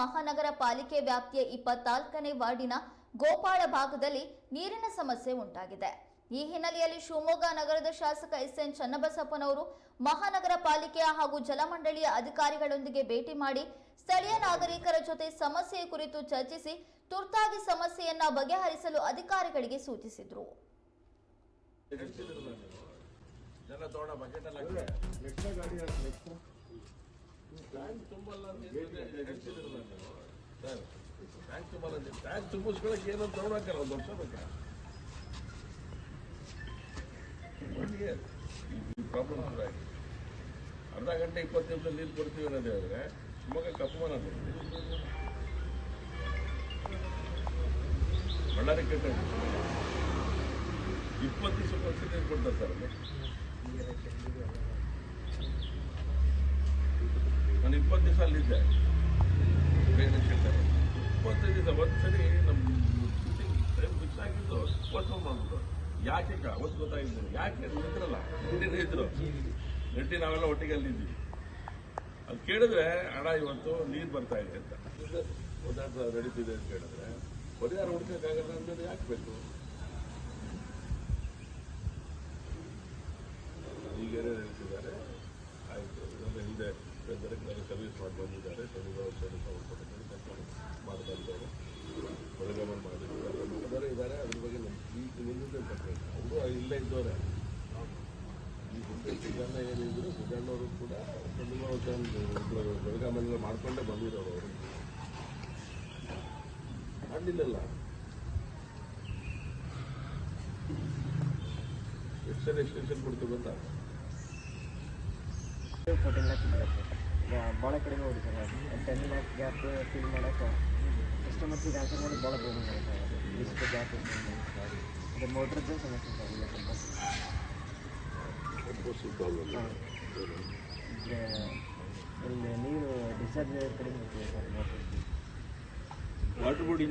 ಮಹಾನಗರ ಪಾಲಿಕೆ ವ್ಯಾಪ್ತಿಯ ಇಪ್ಪತ್ನಾಲ್ಕನೇ ವಾರ್ಡಿನ ಗೋಪಾಳ ಭಾಗದಲ್ಲಿ ನೀರಿನ ಸಮಸ್ಯೆ ಉಂಟಾಗಿದೆ. ಈ ಹಿನ್ನೆಲೆಯಲ್ಲಿ ಶಿವಮೊಗ್ಗ ನಗರದ ಶಾಸಕ ಎಸ್ ಎನ್ ಚನ್ನಬಸಪ್ಪನವರು ಮಹಾನಗರ ಪಾಲಿಕೆಯ ಹಾಗೂ ಜಲಮಂಡಳಿಯ ಅಧಿಕಾರಿಗಳೊಂದಿಗೆ ಭೇಟಿ ಮಾಡಿ ಸ್ಥಳೀಯ ನಾಗರಿಕರ ಜೊತೆ ಸಮಸ್ಯೆ ಕುರಿತು ಚರ್ಚಿಸಿ ತುರ್ತಾಗಿ ಸಮಸ್ಯೆಯನ್ನ ಬಗೆಹರಿಸಲು ಅಧಿಕಾರಿಗಳಿಗೆ ಸೂಚಿಸಿದರು. ಜನ ಟ್ಯಾಂಕ್ ತುಂಬಲ್ಲ ಸರ್ ಟ್ಯಾಂಕ್ ತುಂಬಲ್ಲ ಟ್ಯಾಂಕ್ ತುಂಬಿಸ್ಕೊಳಕ್ಕೆ ಏನಂತ ತಗೊಳಕ್ಕಲ್ಲ ಒಂದು ವರ್ಷ ಬೇಕಾ ಈ ಪ್ರಾಬ್ಲಮ್ ಶುರು ಅರ್ಧ ಗಂಟೆ ಇಪ್ಪತ್ತು ನಿಮಿಷ ನೀರು ಕೊಡ್ತೀವಿ ಅನ್ನೋದು ಹೇಳಿದ್ರೆ ಶಿವಮೊಗ್ಗ ಕಪ್ಪಮನ ಬಳ್ಳಾರಿ ಕೆಟ್ಟ ಇಪ್ಪತ್ತು ನೀರು ಕೊಡ್ತಾರೆ ಸರ್ ಅಲ್ಲಿ ನಾನು ಇಪ್ಪತ್ತು ದಿವಸ ಅಲ್ಲಿದ್ದೆ. ಬೇರೆ ಕೇಳ್ತಾರೆ ಇಪ್ಪತ್ತೈದು ದಿವಸ, ಒಂದು ಸರಿ ನಮ್ಮ ಟೈಮ್ ಫಿಕ್ಸ್ ಆಗಿದ್ದು ಫೋನ್ ಮಾಡ್ಬಿಟ್ಟು. ಯಾಕೆ ಅವತ್ತು ಗೊತ್ತಾಗಿದ್ದು ಯಾಕೆ ನಿಂತಿರಲ್ಲ ನೆಟ್ಟಿ ಇದ್ರು ನೆಟ್ಟಿ, ನಾವೆಲ್ಲ ಒಟ್ಟಿಗೆ ಅಲ್ಲಿದ್ದೀವಿ ಅದು ಕೇಳಿದ್ರೆ ಹಣ ಇವತ್ತು ನೀರು ಬರ್ತಾ ಇದೆ ಅಂತ. ರೆಡಿ ನಡೀತಿದೆ ಅಂತ ಕೇಳಿದ್ರೆ, ಪರಿಹಾರ ಹುಡ್ಕೋಕ್ಕಾಗಲ್ಲ ಅಂದ್ರೆ ಯಾಕೆ ಬೇಕು? ಸರ್ವಿಸ್ ಮಾಡಿ ಬಂದಿದ್ದಾರೆ ಸರ್ವಿಸ್ ಬೆಳಗಾವಿ ಮಾಡಿದ್ದಾರೆ. ಇದ್ದಾರೆ. ಅದ್ರ ಬಗ್ಗೆ ನಮ್ಮ ಅವರು ಇಲ್ಲೇ ಇದ್ದವರೆ. ಈ ಹಿಂದೆ ಸಿದ್ದಣ್ಣ ಏನಿದ್ರು ಸಿದ್ದಣ್ಣವರು ಕೂಡ ಮಾಡ್ಕೊಂಡೇ ಬಂದಿರೋರು ಅವರು. ಮಾಡಲಿಲ್ಲಲ್ಲ ಎಕ್ಸ್ಟೆನ್ ಎಕ್ಸ್ಟೆನ್ಷನ್ ಕೊಡ್ತೀವಿ ಅಂತ. ಭಾಳ ಕಡಿಮೆ ಹೋಗಿ sir ten lakh gap fill ಮಾಡೋಕೆ ಕಸ್ಟಮರ್ಸಿಗೆ ಆನ್ಸರ್ ಮಾಡಿ ಭಾಳ ಪ್ರಾಬ್ಲಮ್ ಆಗುತ್ತೆ ಇಷ್ಟು ಗ್ಯಾಪ್ ಅದೇ ಮೋಟ್ರದ್ದು ಸಮಸ್ಯೆ ಸರ್ ಇಲ್ಲ ಸ್ವಲ್ಪ ಇಲ್ಲಿ ನೀರು ಡಿಸ್ಚಾರ್ಜ್ ಕಡಿಮೆ ಇರ್ತದೆ ಸರ್ ಮೋಟ್ರ್ ವಾಟರ್ ಬೋರ್ಡ್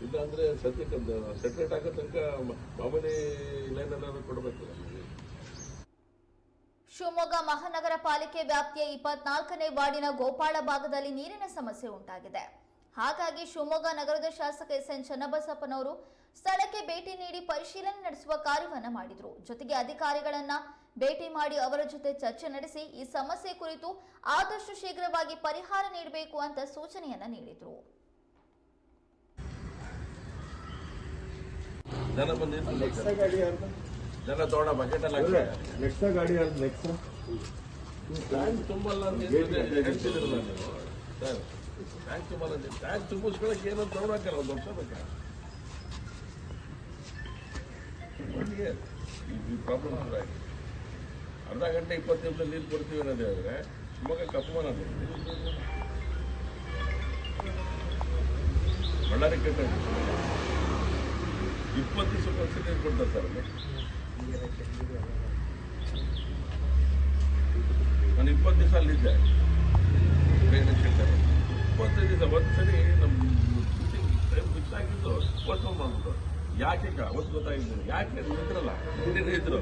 ಇಲ್ಲ ಅಂದ್ರೆ ಸದ್ಯಕ್ಕೆ ಸೆಟ್ರೇಟ್ ಆಗೋ ತನಕ ಮಾಮೂಲಿ ಲೈನ್ ಏನಾದ್ರು ಕೊಡಬೇಕು. ಶಿವಮೊಗ್ಗ ಮಹಾನಗರ ಪಾಲಿಕೆ ವ್ಯಾಪ್ತಿಯ ಇಪ್ಪತ್ನಾಲ್ಕನೇ ವಾರ್ಡಿನ ಗೋಪಾಳ ಭಾಗದಲ್ಲಿ ನೀರಿನ ಸಮಸ್ಯೆ ಉಂಟಾಗಿದೆ. ಹಾಗಾಗಿ ಶಿವಮೊಗ್ಗ ನಗರದ ಶಾಸಕ ಎಸ್ ಎನ್ ಚನ್ನಬಸಪ್ಪನವರು ಸ್ಥಳಕ್ಕೆ ಭೇಟಿ ನೀಡಿ ಪರಿಶೀಲನೆ ನಡೆಸುವ ಕಾರ್ಯವನ್ನು ಮಾಡಿದರು. ಜೊತೆಗೆ ಅಧಿಕಾರಿಗಳನ್ನ ಭೇಟಿ ಮಾಡಿ ಅವರ ಜೊತೆ ಚರ್ಚೆ ನಡೆಸಿ ಈ ಸಮಸ್ಯೆ ಕುರಿತು ಆದಷ್ಟು ಶೀಘ್ರವಾಗಿ ಪರಿಹಾರ ನೀಡಬೇಕು ಅಂತ ಸೂಚನೆಯನ್ನ ನೀಡಿದ್ರು. ಜನ ಎಕ್ಸ್ಟ್ರಾ ಗಾಡಿ ತಗೊಂಡ ಬಕೆಟ್ ನೆಕ್ಸ್ಟ್ ಟ್ಯಾಂಕ್ ತುಂಬಲ್ಲ ಸರ್ ಟ್ಯಾಂಕ್ ತುಂಬಲ್ಲ ಟ್ಯಾಂಕ್ ತುಂಬಿಸ್ಕೊಳಕ್ಕೆ ಏನಂತ ತಗೊಳಕ್ಕಲ್ಲ ಒಂದು ವರ್ಷ ಬೇಕಾ? ಒನ್ ಇಯರ್ ಈ ಪ್ರಾಬ್ಲಮ್ ಅರ್ಧ ಗಂಟೆ ಇಪ್ಪತ್ತು ನಿಮಿಷ ನೀರು ಕೊಡ್ತೀವಿ ಅನ್ನೋದು ಹೇಳಿದ್ರೆ ಶಿವಮೊಗ್ಗ ಕಪ್ಪಮನ ಬಳ್ಳಾರಿ ಕೆಟ್ಟ ಇಪ್ಪತ್ತು ದಿವಸ ವರ್ಷ ನೀರು ಕೊಡ್ತಾರೆ ಸರ್ ಅಲ್ಲಿ. ನಾನು ಇಪ್ಪತ್ತು ದಿವಸ ಅಲ್ಲಿದ್ದೆ. ಬೇರೆ ಕೇಳ್ತಾರೆ ಇಪ್ಪತ್ತೈದು ದಿವಸ, ಒಂದು ಸರಿ ನಮ್ಮ ಟೈಮ್ ಫಿಕ್ಸ್ ಆಗಿದ್ದು ಪೋಸ್ಟ್ಪೋನ್ ಮಾಡ್ಬಿಟ್ಟು ಯಾಕೆ ಅವತ್ತು ಗೊತ್ತಾಗಿದ್ದು ಯಾಕೆ? ಇದ್ರಲ್ಲ ಇದ್ರು